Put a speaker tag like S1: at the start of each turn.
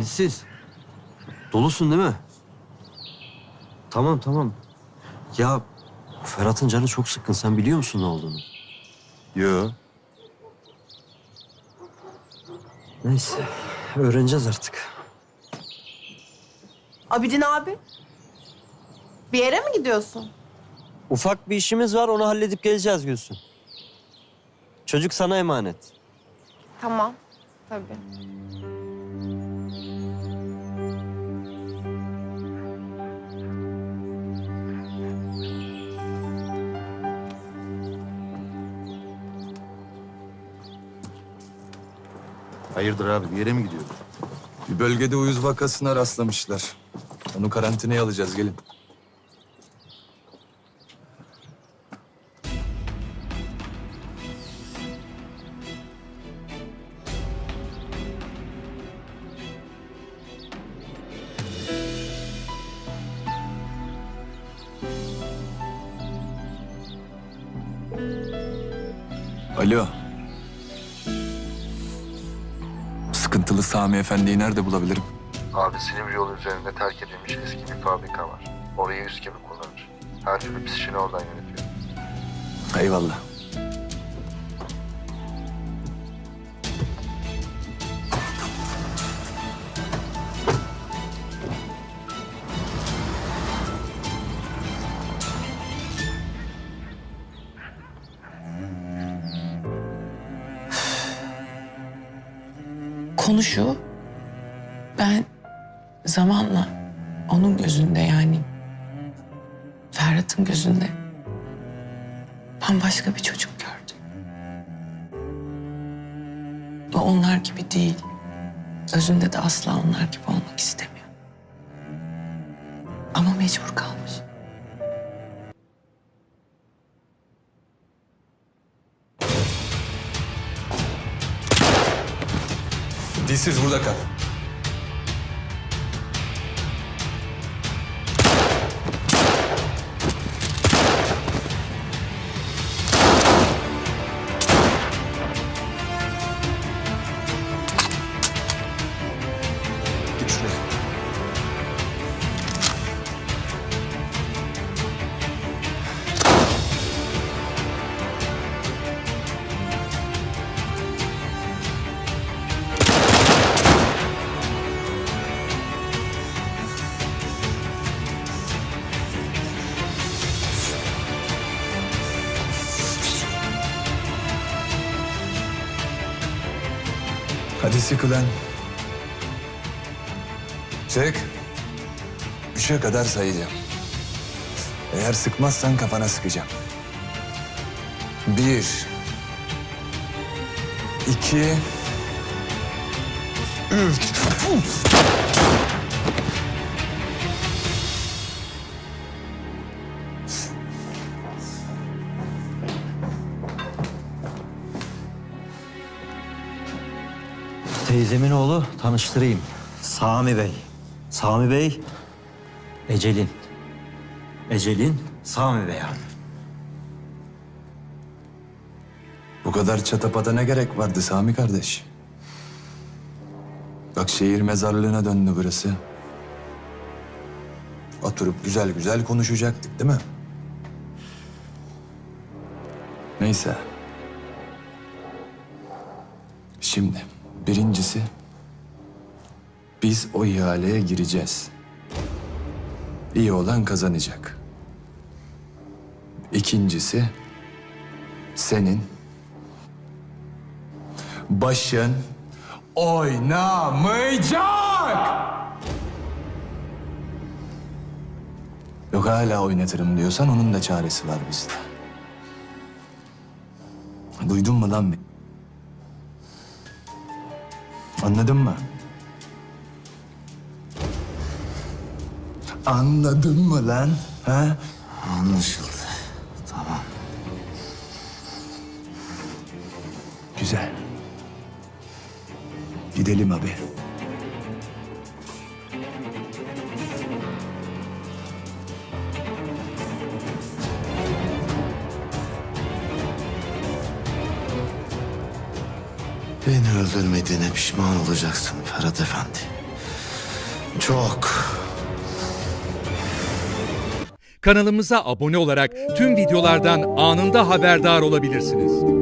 S1: Dilsiz. Dolusun değil mi? Tamam tamam. Ya Ferhat'ın canı çok sıkkın. Sen biliyor musun ne olduğunu?
S2: Yo.
S1: Neyse. Öğreneceğiz artık.
S3: Abidin abi. Bir yere mi gidiyorsun?
S1: Ufak bir işimiz var. Onu halledip geleceğiz Gülsün. Çocuk sana emanet.
S3: Tamam. Tabii.
S2: Hayırdır abi bir yere mi gidiyoruz?
S4: Bir bölgede uyuz vakasına rastlamışlar. Onu karantinaya alacağız gelin. Alo. Sıkıntılı Sami Efendi'yi nerede bulabilirim?
S5: Abi Silivri yolu üzerinde terk edilmiş eski bir fabrika var. Orayı üst gibi kullanır. Her türlü pis işini oradan yönetiyor.
S4: Eyvallah.
S6: Konu şu. Ben zamanla onun gözünde yani Ferhat'ın gözünde bambaşka bir çocuk gördüm. O onlar gibi değil. Özünde de asla onlar gibi olmak istemiyor. Ama mecbur kalmış.
S4: Dilsiz burada kal. Hadi sık ulan. Sık. Üçe kadar sayacağım. Eğer sıkmazsan kafana sıkacağım. Bir. iki, Üç.
S7: Teyzemin oğlu tanıştırayım. Sami Bey. Sami Bey, Ecelin. Ecelin, Sami Bey abi.
S4: Bu kadar çatapata ne gerek vardı Sami kardeş? Bak şehir mezarlığına döndü burası. Oturup güzel güzel konuşacaktık değil mi? Neyse. Şimdi birincisi biz o ihaleye gireceğiz. İyi olan kazanacak. İkincisi senin başın oynamayacak. Yok hala oynatırım diyorsan onun da çaresi var bizde. Duydun mu lan beni? Anladın mı? Anladın mı lan? Ha?
S7: Anlaşıldı. Tamam.
S4: Güzel. Gidelim abi.
S7: Beni öldürmediğine pişman olacaksın Ferhat Efendi.
S2: Çok.
S8: Kanalımıza abone olarak tüm videolardan anında haberdar olabilirsiniz.